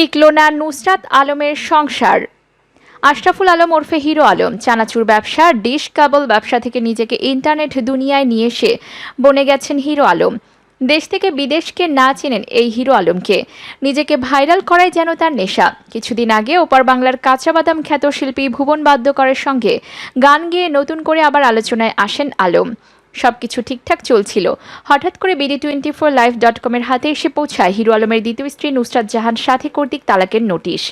Tickle না নুসরাত আলমের সংসার। আশরাফুল আলম ওরফে হিরো আলম, চানাচুর ব্যবসা, ডিশ কাবল ব্যবসা থেকে নিজেকে ইন্টারনেট দুনিয়ায় নিয়ে এসে বনে গেছেন হিরো আলম। দেশ থেকে বিদেশকে না চেনেন এই হিরো আলমকে। নিজেকে ভাইরাল করাই যেন তার নেশা। কিছুদিন আগে ওপার বাংলার কাঁচা বাদাম খ্যাত শিল্পী ভুবন বাদ্যকরের সঙ্গে গান গেয়ে নতুন করে আবার আলোচনায় আসেন আলম। সবকিছু ঠিকঠাক চলছিল। হঠাৎ করে BD twenty four live dot কমের হাতে এসে পৌঁছায় হিরো আলমের দ্বিতীয় স্ত্রী নুসরাত জাহান সাথী কর্তৃক তালাকের নোটিশ।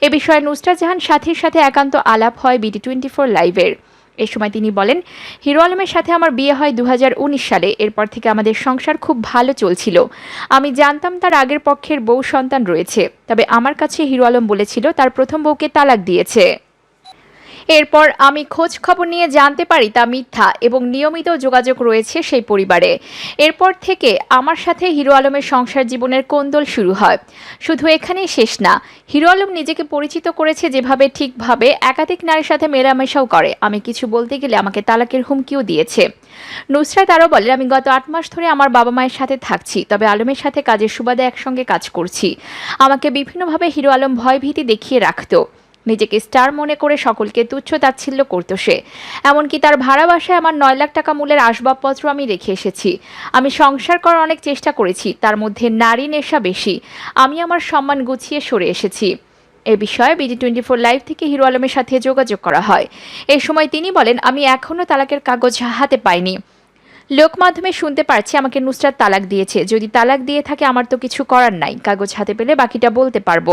এ বিষয়ে নুসরাত জাহান সাথীর সাথে একান্ত আলাপ হয় বিডি টোয়েন্টি ফোর লাইভের এ সময় তিনি বলেন, হিরো আলমের সাথে আমার বিয়ে হয় দু হাজার উনিশ সালে। এরপর থেকে আমাদের সংসার খুব ভালো চলছিল। আমি জানতাম তার আগের পক্ষের বউ সন্তান রয়েছে। তবে আমার কাছে হিরো আলম বলেছিল, তার প্রথম বউকে তালাক দিয়েছে। এরপর আমি খোঁজ খবর নিয়ে জানতে পারি তা মিথ্যা এবং নিয়মিত যোগাযোগ রয়েছে সেই পরিবারে। এরপর থেকে আমার সাথে হিরো আলমের সংসার জীবনের কোন্দল শুরু হয়। শুধু এখানেই শেষ না, হিরো আলম নিজেকে পরিচিত করেছে যেভাবে ঠিকভাবে একাধিক নারীর সাথে মেলামেশাও করে। আমি কিছু বলতে গেলে আমাকে তালাকের হুমকিও দিয়েছে। নুসরাত আরও বলে আমি গত আট মাস ধরে আমার বাবা মায়ের সাথে থাকছি, তবে আলমের সাথে কাজের সুবাদে একসঙ্গে কাজ করছি। আমাকে বিভিন্নভাবে হিরো আলম ভয়ভীতি দেখিয়ে রাখতো। নিজেকে স্টার মনে করে সকলকে তুচ্ছ তাচ্ছিল্য করতো সে। এমনকি তার ভাড়া বাসায় আমার নয় লাখ টাকা মূল্যের আসবাবপত্র আমি রেখে এসেছি। আমি সংসার করার অনেক চেষ্টা করেছি, তার মধ্যে নারী নেশা বেশি। আমি আমার সম্মান গুছিয়ে সরে এসেছি। এ বিষয়ে বিডি টোয়েন্টি ফোর লাইভ থেকে হিরো আলমের সাথে যোগাযোগ করা হয়। এ সময় তিনি বলেন, আমি এখনও তালাকের কাগজ হাতে পাইনি। লোক মাধ্যমে শুনতে পারছি, আমাকে নুসরাত তালাক দিয়েছে। যদি তালাক দিয়ে থাকে, আমার তো কিছু করার নাই। কাগজ হাতে পেলে বাকিটা বলতে পারব।